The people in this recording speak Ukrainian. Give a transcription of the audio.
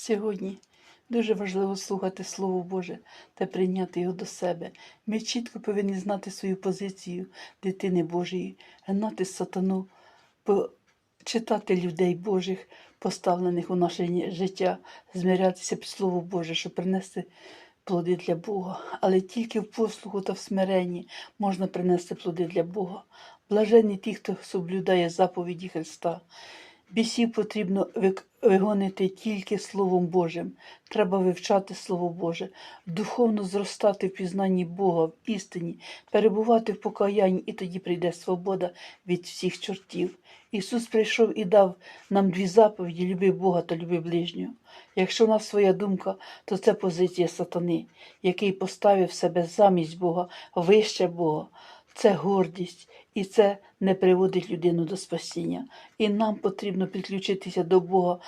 Сьогодні дуже важливо слухати Слово Боже та прийняти його до себе. Ми чітко повинні знати свою позицію дитини Божої, гнати сатану, по- читати людей Божих, поставлених у наше життя, змирятися під Слово Боже, щоб принести плоди для Бога. Але тільки в послуху та в смиренні можна принести плоди для Бога. Блаженні ті, хто соблюдає заповіді Христа. Бісів потрібно вигонити тільки Словом Божим. Треба вивчати Слово Боже, духовно зростати в пізнанні Бога, в істині, перебувати в покаянні, і тоді прийде свобода від всіх чортів. Ісус прийшов і дав нам дві заповіді: люби Бога та люби ближнього. Якщо в нас своя думка, то це позиція сатани, який поставив себе замість Бога, вище Бога. Це гордість, і це не приводить людину до спасіння. І нам потрібно підключитися до Бога